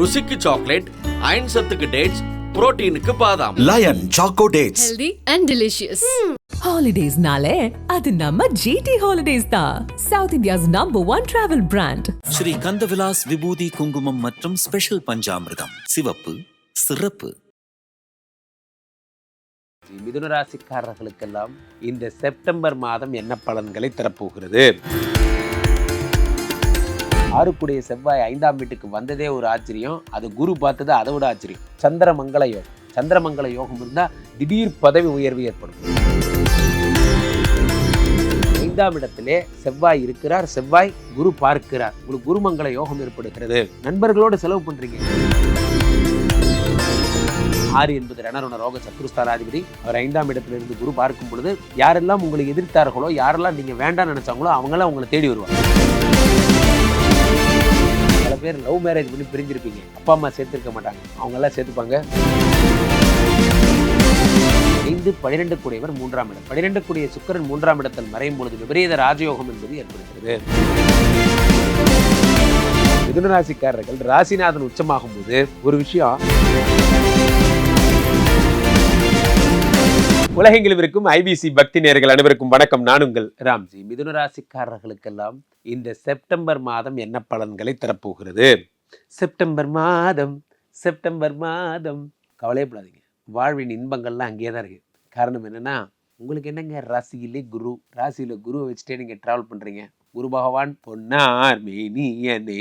ருசிக்கு chocolate iron சத்துக்கு dates புரோட்டீனுக்கு பாதாம். Lion Choco Dates healthy and delicious. ஹாலிடேஸ்னாலே அது நம்ம ஜிடி ஹாலிடேஸ் தான். South India's number one travel brand Sri Kandavilas விபூதி குங்குமம் மற்றும் ஸ்பெஷல் பஞ்சாமிர்தம். சிவப்பு சிறப்பு. மிதுன ராசிக்காரர்களுக்கெல்லாம் இந்த செப்டம்பர் மாதம் என்ன பலன்களை தரப்போகிறது? ஆறுக்குடைய செவ்வாய் ஐந்தாம் வீட்டுக்கு வந்ததே ஒரு ஆச்சரியம். அது குரு பார்த்தது அதை விட ஆச்சரியம். சந்திரமங்கல யோகம் சந்திரமங்கல யோகம் இருந்தால் திடீர் பதவி உயர்வு ஏற்படும். ஐந்தாம் இடத்திலே செவ்வாய் இருக்கிறார். செவ்வாய் குரு பார்க்கிறார். உங்களுக்கு குருமங்கல யோகம் ஏற்படுகிறது. நண்பர்களோடு செலவு பண்றீங்க. ஆறு என்பது ரணருண ரோக சத்ருஸ்தானாதிபதி அவர் ஐந்தாம் இடத்துல இருந்து குரு பார்க்கும் பொழுது யாரெல்லாம் உங்களை எதிர்த்தார்களோ யாரெல்லாம் நீங்க வேண்டாம் நினைச்சாங்களோ அவங்களாம் உங்களை தேடி வருவாங்க. பேர் லவ் மேரேஜ் பண்ணி பிரிஞ்சிருப்பீங்க. அப்பா அம்மா சேர்த்துருக்க மாட்டாங்க. அவங்கெல்லாம் சேர்த்துப்பாங்க. ஐந்து பனிரெண்டு கூடியவர் மூன்றாம் இடம். பனிரெண்டு கூடிய சுக்கரன் மூன்றாம் இடத்தில் மறையும் பொழுது விபரீத ராஜயோகம் என்பது ஏற்படுகிறது. மிதுன ராசிக்காரர்கள் ராசிநாதன் உச்சமாகும் போது ஒரு விஷயம். உலகெங்கிலும் இருக்கும் ஐபிசி பக்தி நேர்கள் அனைவருக்கும் வணக்கம். நான் உங்கள் ராம்ஜி. மிதுன ராசிக்காரர்களுக்கெல்லாம் இந்த செப்டம்பர் மாதம் என்ன பலன்களை தரப்போகிறது? செப்டம்பர் மாதம் செப்டம்பர் மாதம். கவலையப்படாதீங்க. வாழ்வின் இன்பங்கள்லாம் அங்கேயே தான் இருக்குது காரணம் என்னென்னா உங்களுக்கு என்னங்க ராசியிலே குரு? ராசியில் குருவை வச்சுட்டே நீங்கள் ட்ராவல் பண்ணுறீங்க குரு பகவான் பொன்னார் மேனியனே.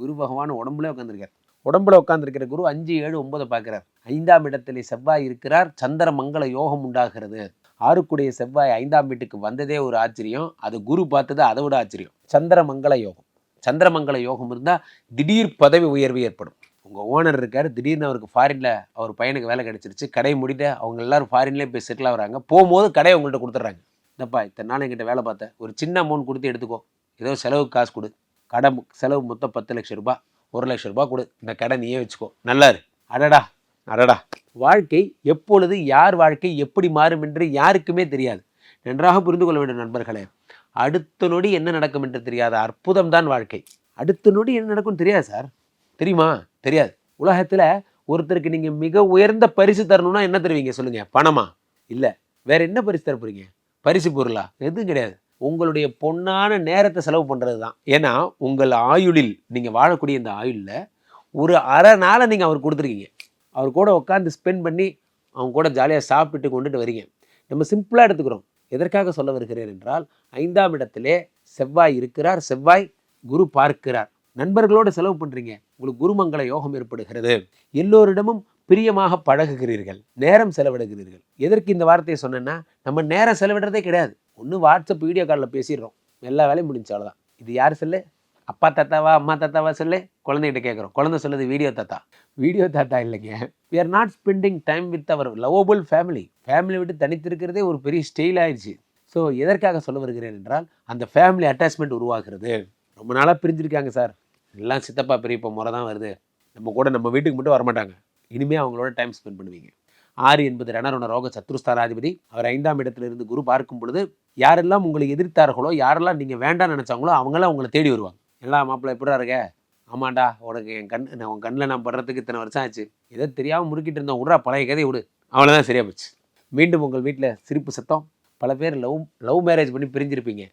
குரு பகவான் உடம்புல உட்காந்துருக்கார் உடம்புல உட்காந்துருக்கிற குரு அஞ்சு ஏழு ஒன்பதை பார்க்குறார். ஐந்தாம் இடத்திலே செவ்வாய் இருக்கிறார். சந்திர மங்கள யோகம் உண்டாகிறது. ஆறுக்குடைய செவ்வாய் ஐந்தாம் வீட்டுக்கு வந்ததே ஒரு ஆச்சரியம். அது குரு பார்த்தது அதை விட ஆச்சரியம். சந்திரமங்கல யோகம். சந்திரமங்கல யோகம் இருந்தால் திடீர் பதவி உயர்வு ஏற்படும். உங்கள் ஓனர் இருக்கார் திடீர்னு அவருக்கு ஃபாரினில் அவர் பையனுக்கு வேலை கிடச்சிருச்சு கடை முடிட்டு அவங்க எல்லாரும் ஃபாரின்லேயே போய் செட்டில் ஆகிறாங்க. போகும்போது கடையை உங்கள்கிட்ட கொடுத்துட்றாங்க. இந்தப்பா இத்தனை நாள் எங்கிட்ட வேலை பார்த்தேன் ஒரு சின்ன அமௌண்ட் கொடுத்து எடுத்துக்கோ. ஏதோ செலவுக்கு காசு கொடு. கடை செலவு மொத்தம் பத்து லட்சம் ரூபாய் ஒரு லட்சம் ரூபாய் கொடு. இந்த கடை நீயே வச்சுக்கோ. நல்லாரு அடடா. அடடா. வாழ்க்கை எப்பொழுது யார் வாழ்க்கை எப்படி மாறும் என்று யாருக்குமே தெரியாது. நன்றாக புரிந்து கொள்ள வேண்டும் நண்பர்களே. அடுத்த நொடி என்ன நடக்கும் என்று தெரியாத அற்புதம் தான் வாழ்க்கை. அடுத்த நொடி என்ன நடக்கும்னு தெரியாது சார். தெரியுமா? தெரியாது. உலகத்தில் ஒருத்தருக்கு நீங்கள் மிக உயர்ந்த பரிசு தரணும்னா என்ன தருவீங்க சொல்லுங்கள் பணமா? இல்லை. வேற என்ன பரிசு தர போறீங்க? பரிசு பொருளா? எதுவும் கிடையாது. உங்களுடைய பொன்னான நேரத்தை செலவு பண்ணுறது தான் ஏன்னா உங்கள் ஆயுளில் நீங்கள் வாழக்கூடிய இந்த ஆயுளில் ஒரு அரை நாளை நீங்கள் அவர் கொடுத்துருக்கீங்க. அவர் கூட உட்காந்து ஸ்பெண்ட் பண்ணி அவங்க கூட ஜாலியாக சாப்பிட்டு கொண்டுட்டு வரீங்க. நம்ம சிம்பிளாக எடுத்துக்கிறோம். எதற்காக சொல்ல வருகிறேன் என்றால் ஐந்தாம் இடத்திலே செவ்வாய் இருக்கிறார். செவ்வாய் குரு பார்க்கிறார். நண்பர்களோடு செலவு பண்ணுறீங்க உங்களுக்கு குருமங்கள யோகம் ஏற்படுகிறது. எல்லோரிடமும் பிரியமாக பழகுகிறீர்கள். நேரம் செலவிடுகிறீர்கள். எதற்கு இந்த வார்த்தையை சொன்னேன்னா நம்ம நேரம் செலவிடுறதே கிடையாது. ஒன்று வாட்ஸ்அப் வீடியோ காலில் பேசிடுறோம். எல்லா வேலையும் முடிஞ்ச அவ்வளோதான் இது யார் சொல்லு? அப்பா தாத்தாவா அம்மா தாத்தாவா சொல்லு குழந்தைகிட்ட கேட்குறோம் குழந்தை சொல்லுது வீடியோ தாத்தா. வீடியோ தாத்தா இல்லைங்க. We are not spending time with our lovable family family விட்டு தனித்திருக்கிறதே ஒரு பெரிய ஸ்டைல் ஆயிடுச்சு. ஸோ எதற்காக சொல்ல வருகிறேன் என்றால் அந்த ஃபேமிலி அட்டாச்மெண்ட் உருவாகிறது. ரொம்ப நாளாக பிரிஞ்சிருக்காங்க சார். எல்லாம் சித்தப்பா பெரியப்பா முறை தான் வருது. நம்ம கூட நம்ம வீட்டுக்கு மட்டும் வரமாட்டாங்க. இனிமேல் அவங்களோட டைம் ஸ்பெண்ட் பண்ணுவீங்க. ஆறு என்பது ரணருண ரோக சத்ருஸ்தானாதிபதி அவர் ஐந்தாம் இடத்துல இருந்து குரு பார்க்கும் பொழுது யாரெல்லாம் உங்களை எதிர்த்தார்களோ யாரெல்லாம் நீங்கள் வேண்டாம் நினச்சாங்களோ அவங்களாம் உங்களை தேடி வருவாங்க. எல்லாம் மாப்பிள்ளை எப்படா இருக்க? ஆமாண்டா உனக்கு என் கண் நான் உன் கண்ணில் நான் படுறதுக்கு இத்தனை வருஷம் ஆச்சு. ஏதோ தெரியாமல் முறுக்கிட்டு இருந்தோம். விட்றா பழைய கதையை விடு. அவ்வளோதான் சரியா போச்சு. மீண்டும் உங்கள் வீட்டில் சிரிப்பு சத்தம். பல பேர் லவ் லவ் மேரேஜ் பண்ணி பிரிஞ்சிருப்பீங்க.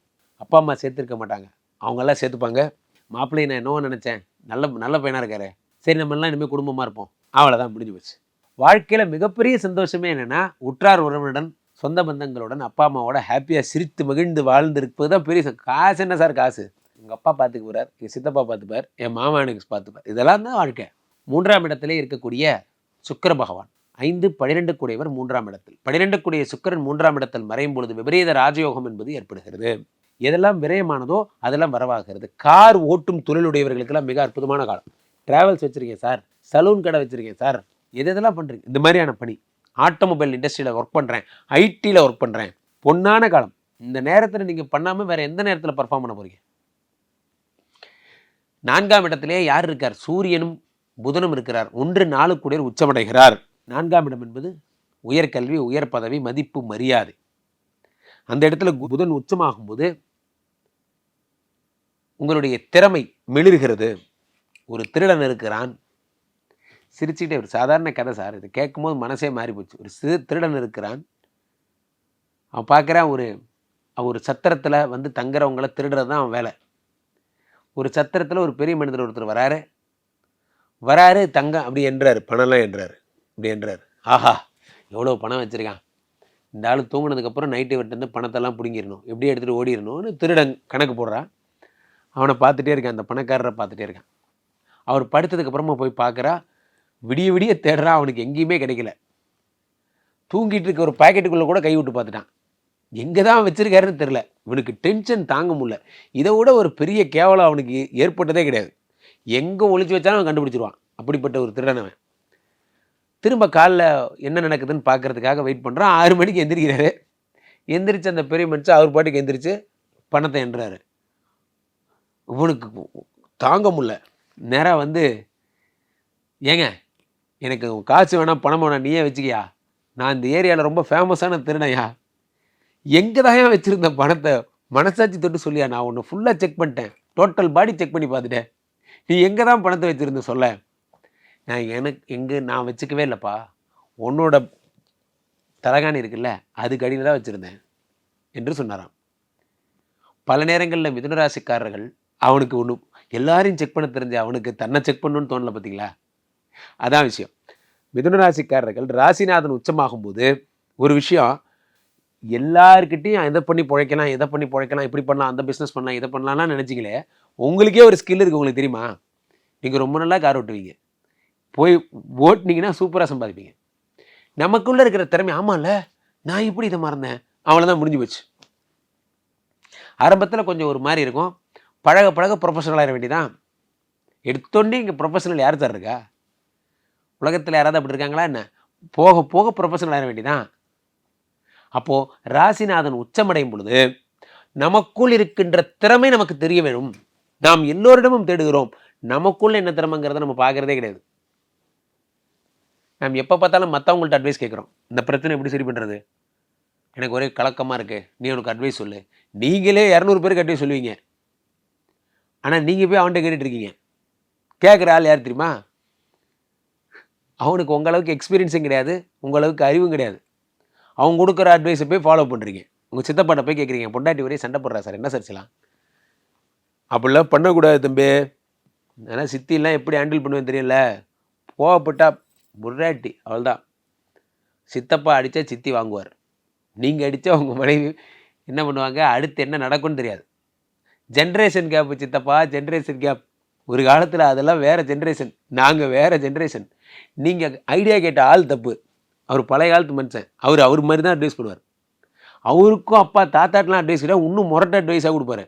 அப்பா அம்மா சேர்த்துருக்க மாட்டாங்க. அவங்கெல்லாம் சேர்த்துப்பாங்க. மாப்பிள்ளையை நான் என்னவோ நினச்சேன். நல்ல நல்ல பையனாக இருக்காரு. சரி நம்மளாம் இனிமேல் குடும்பமாக இருப்போம். அவ்வளோதான் முடிஞ்சு போச்சு. வாழ்க்கையில் மிகப்பெரிய சந்தோஷமே என்னென்னா உற்றார் உறவுடன் சொந்த பந்தங்களுடன் அப்பா அம்மாவோட ஹாப்பியாக சிரித்து மகிழ்ந்து வாழ்ந்திருப்பது தான் பெரிய காசு என்ன சார் காசு? எங்கள் அப்பா பார்த்துக்கு போகிறார் எங்கள் சித்தப்பா பார்த்துப்பார் என் மாமா எனக்கு பார்த்துப்பார் இதெல்லாம் தான் வாழ்க்கை. மூன்றாம் இடத்திலே இருக்கக்கூடிய சுக்கர பகவான். ஐந்து பனிரெண்டு கூடியவர் மூன்றாம் இடத்தில். பனிரெண்டு கூடிய சுக்கிரன் மூன்றாம் இடத்தில் மறையும் பொழுது விபரீத ராஜயோகம் என்பது ஏற்படுகிறது. எதெல்லாம் விரயமானதோ அதெல்லாம் வரவாகிறது. கார் ஓட்டும் தொழிலுடையவர்களுக்கெல்லாம் மிக அற்புதமான காலம். டிராவல்ஸ் வச்சுருக்கேன் சார். சலூன் கடை வச்சுருக்கேன் சார். எது எதெல்லாம் பண்ணுறீங்க இந்த மாதிரியான பணி. ஆட்டோமொபைல் இண்டஸ்ட்ரியில் ஒர்க் பண்ணுறேன் ஐடியில் ஒர்க் பண்ணுறேன் பொன்னான காலம். இந்த நேரத்தில் நீங்கள் பண்ணாமல் வேறு எந்த நேரத்தில் பர்ஃபார்ம் பண்ண போகிறீங்க நான்காம் இடத்திலே யார் இருக்கார்? சூரியனும் புதனும் இருக்கிறார். ஒன்று நாலு உச்சமடைகிறார். நான்காம் இடம் என்பது உயர்கல்வி உயர் பதவி மதிப்பு மரியாதை. அந்த இடத்துல கு- புதன் உச்சமாகும்போது உங்களுடைய திறமை மிளிர்கிறது. ஒரு திருடன் இருக்கிறான். சிரிச்சுக்கிட்டே ஒரு சாதாரண கதை சார். இது கேட்கும்போது மனசே மாறி போச்சு ஒரு சிறு திருடன் இருக்கிறான். அவன் பார்க்குறான் ஒரு ஒரு சத்திரத்தில் வந்து தங்குறவங்கள திருடுறது தான் அவன் வேலை. ஒரு சத்திரத்தில் ஒரு பெரிய மனிதர் ஒருத்தர் வராரு. வராரு தங்க அப்படி என்றார் பணம்லாம் என்றாரு இப்படி என்றாரு. ஆஹா எவ்வளோ பணம் வச்சுருக்கான். இந்த ஆள் தூங்கினதுக்கப்புறம் நைட்டு விட்டு பணத்தெல்லாம் பிடுங்கிடணும் எப்படி எடுத்துகிட்டு ஓடிடணும்னு திருடன் கணக்கு போடுறான் அவனை பார்த்துட்டே இருக்கான் அந்த பணக்காரரை பார்த்துட்டே இருக்கான். அவர் படுத்ததுக்கப்புறமா போய் பார்க்குறா. விடிய விடிய தேடுறான் அவனுக்கு எங்கேயுமே கிடைக்கல. தூங்கிட்டு இருக்க ஒரு பாக்கெட்டுக்குள்ளே கூட கை விட்டு பார்த்துட்டான். எங்கே தான் வச்சிருக்காருன்னு தெரில இவனுக்கு டென்ஷன் தாங்க முடியல. இதை விட ஒரு பெரிய கேவலம் அவனுக்கு ஏற்பட்டதே கிடையாது. எங்கே ஒழிச்சு வச்சாலும் அவன் கண்டுபிடிச்சிருவான். அப்படிப்பட்ட ஒரு திருடனவன். திரும்ப காலைல என்ன நடக்குதுன்னு பார்க்கறதுக்காக வெயிட் பண்ணுறான் ஆறு மணிக்கு எந்திரிக்கிறாரு. எந்திரிச்சு அந்த பெரிய மனுஷன் அவர் பாட்டுக்கு எந்திரிச்சு பணத்தை என்றாரு. இவனுக்கு தாங்க முடில நேராக வந்து ஏங்க எனக்கு காசு வேணாம் பணம் வேணாம் நீயே வச்சுக்கியா? நான் இந்த ஏரியாவில் ரொம்ப ஃபேமஸான திருடனையா? எங்கே தான் வச்சுருந்த பணத்தை மனசாட்சி தொட்டு சொல்லியா நான் ஒன்று ஃபுல்லாக செக் பண்ணிட்டேன். டோட்டல் பாடி செக் பண்ணி பார்த்துட்டேன். நீ எங்கே தான் பணத்தை வச்சுருந்த சொல்ல? நான் எனக்கு எங்கே நான் வச்சுக்கவே இல்லைப்பா. உன்னோட தலகாணி இருக்குல்ல அதுக்கு அடியில் தான் வச்சுருந்தேன் என்று சொன்னாராம். பல நேரங்களில் மிதுனராசிக்காரர்கள் அவனுக்கு ஒன்று எல்லாரையும் செக் பண்ண தெரிஞ்ச அவனுக்கு தன்னை செக் பண்ணணும்னு தோணலை பார்த்தீங்களா அதான் விஷயம். மிதுனராசிக்காரர்கள் ராசிநாதன் உச்சமாகும்போது ஒரு விஷயம் எல்லாருக்கிட்டையும் எதை பண்ணி பிழைக்கலாம் எதை பண்ணி பிழைக்கலாம் இப்படி பண்ணலாம் அந்த பிஸ்னஸ் பண்ணலாம் இதை பண்ணலாம்லாம் நினச்சிங்களே உங்களுக்கே ஒரு ஸ்கில் இருக்குது உங்களுக்கு தெரியுமா? நீங்கள் ரொம்ப நல்லா கார் ஓட்டுவீங்க. போய் ஓட்டினீங்கன்னா சூப்பராக சம்பாதிப்பீங்க. நமக்குள்ளே இருக்கிற திறமை ஆமாம்ல நான் இப்படி இதை மறந்தேன். அவ்வளோதான் முடிஞ்சு போச்சு. ஆரம்பத்தில் கொஞ்சம் ஒரு மாதிரி இருக்கும். பழக பழக ப்ரொஃபஷனல் ஆகிட வேண்டியதான் எடுத்தோன்னே இங்கே ப்ரொஃபஷனல் யார் சார் இருக்கா? உலகத்தில் யாராவது அப்படி இருக்காங்களா என்ன? போக போக ப்ரொஃபஷனல் ஆகிட வேண்டியதான் அப்போது ராசிநாதன் உச்சமடையும் பொழுது நமக்குள் இருக்கின்ற திறமை நமக்கு தெரிய வேணும். நாம் எல்லோரிடமும் தேடுகிறோம். நமக்குள்ள என்ன திறமைங்கிறத நம்ம பார்க்குறதே கிடையாது. நாம் எப்போ பார்த்தாலும் மற்றவங்கள்ட்ட அட்வைஸ் கேட்குறோம். இந்த பிரச்சனை எப்படி சரி பண்ணுறது எனக்கு ஒரே கலக்கமாக இருக்குது நீ உனக்கு அட்வைஸ் சொல்லு. நீங்களே இரநூறு பேருக்கு அட்வைஸ் சொல்லுவீங்க. ஆனால் நீங்கள் போய் அவன்கிட்ட கேட்டுட்டு இருக்கீங்க. கேட்குற ஆள் யார் தெரியுமா? அவனுக்கு உங்களவுக்கு எக்ஸ்பீரியன்ஸும் கிடையாது. உங்களவுக்கு அறிவும் கிடையாது. அவங்க கொடுக்குற அட்வைஸை போய் ஃபாலோ பண்ணுறீங்க உங்கள் சித்தப்பாட்ட போய் கேட்குறீங்க பொண்டாட்டி வரையும் சண்டை போடுறா சார் என்ன சார் செய்யலாம்? அப்படிலாம் பண்ணக்கூடாது தம்பி. ஏன்னா சித்திலாம் எப்படி ஹேண்டில் பண்ணுவேன் தெரியல கோவப்பட்டா முர்ராட்டி அவ்வளோதான் சித்தப்பா அடித்தா சித்தி வாங்குவார். நீங்கள் அடித்தா உங்கள் மனைவி என்ன பண்ணுவாங்க? அடுத்து என்ன நடக்கும்னு தெரியாது. ஜென்ரேஷன் கேப்பு சித்தப்பா ஜென்ரேஷன் கேப் ஒரு காலத்தில் அதெல்லாம் வேறு ஜென்ரேஷன் நாங்கள் வேறு ஜென்ரேஷன் நீங்கள் ஐடியா கேட்ட ஆள் தப்பு. அவர் பழைய காலத்து மனுஷன். அவர் அவர் மாதிரி தான் அட்வைஸ் பண்ணுவார். அவருக்கும் அப்பா தாத்தாட்டெலாம் அட்வைஸ் கிடையாது இன்னும் முரட்ட அட்வைஸாக கொடுப்பாரு.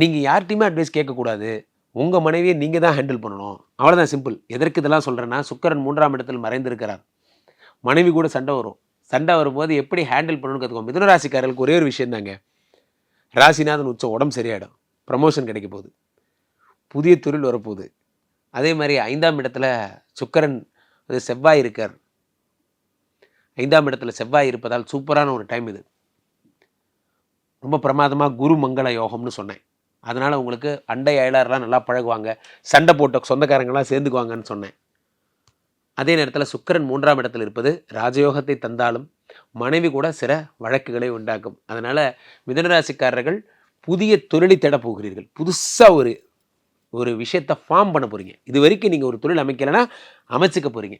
நீங்கள் யார்கிட்டையுமே அட்வைஸ் கேட்கக்கூடாது. உங்கள் மனைவியை நீங்கள் தான் ஹேண்டில் பண்ணணும். அவ்வளோதான் சிம்பிள் எதற்கு இதெல்லாம் சொல்கிறேன்னா சுக்கரன் மூன்றாம் இடத்தில் மறைந்திருக்கிறார். மனைவி கூட சண்டை வரும். சண்டை வரும்போது எப்படி ஹேண்டில் பண்ணணும்னு கற்றுக்கோ மிதுனராசிக்காரர்களுக்கு ஒரே ஒரு விஷயம் தாங்க. ராசிநாதன் உச்சம் உடம்பு சரியாயிடும். ப்ரமோஷன் கிடைக்க போகுது. புதிய தொழில் வரப்போகுது. அதே மாதிரி ஐந்தாம் இடத்துல சுக்கரன் செவ்வாய் இருக்கார். ஐந்தாம் இடத்துல செவ்வாய் இருப்பதால் சூப்பரான ஒரு டைம் இது. ரொம்ப பிரமாதமாக குரு மங்கள யோகம்னு சொன்னேன். அதனால் உங்களுக்கு அண்டை அயலாரெலாம் நல்லா பழகுவாங்க. சண்டை போட்ட சொந்தக்காரங்களாம் சேர்ந்துக்குவாங்கன்னு சொன்னேன். அதே நேரத்தில் சுக்கிரன் மூன்றாம் இடத்தில் இருப்பது ராஜயோகத்தை தந்தாலும் மனைவி கூட சில வழக்குகளை உண்டாக்கும். அதனால் மிதனராசிக்காரர்கள் புதிய தொழிலை தேட போகிறீர்கள். புதுசாக ஒரு ஒரு விஷயத்தை ஃபார்ம் பண்ண போகிறீங்க இது வரைக்கும் நீங்கள் ஒரு தொழில் அமைக்கலைன்னா அமைச்சுக்க போகிறீங்க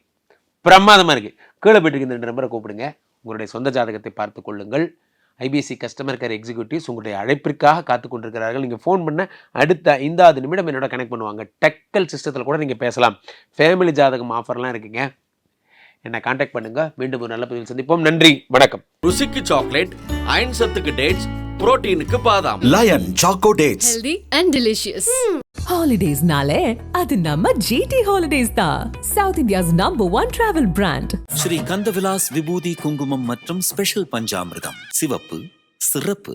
பிரமாதமாக இருக்குது கீழே போயிட்டு இந்த ரெண்டு நம்பரை கூப்பிடுங்க. உங்களுடைய சொந்த ஜாதகத்தை பார்த்து கொள்ளுங்கள். ஐபிசி கஸ்டமர் கேர் எக்ஸிக்யூட்டிவ்ஸ் உங்களுடைய அழைப்பிற்காக காத்து கொண்டிருக்கிறார்கள். நீங்கள் ஃபோன் பண்ண அடுத்த ஐந்தாவது நிமிடம் என்னோட கனெக்ட் பண்ணுவாங்க. டெக்கல் சிஸ்டத்தில் கூட நீங்கள் பேசலாம். ஃபேமிலி ஜாதகம் ஆஃபர்லாம் இருக்குங்க. என்னை காண்டாக்ட் பண்ணுங்கள் மீண்டும் ஒரு நல்ல பதிவில் சந்திப்போம். நன்றி. வணக்கம். ருசிக்கு சாக்லேட் அயன் சத்துக்கு டேட்ஸ் புரோட்டீனுக்கு பாதாம். Lion Choco Dates. healthy and delicious. ஹாலிடேஸ்னாலே அது நம்ம ஜிடி ஹாலிடேஸ் தான். South India's number one travel brand Shri Kandavilas விபூதி குங்குமம் மற்றும் ஸ்பெஷல் பஞ்சாமிர்தம். சிவப்பு சிறப்பு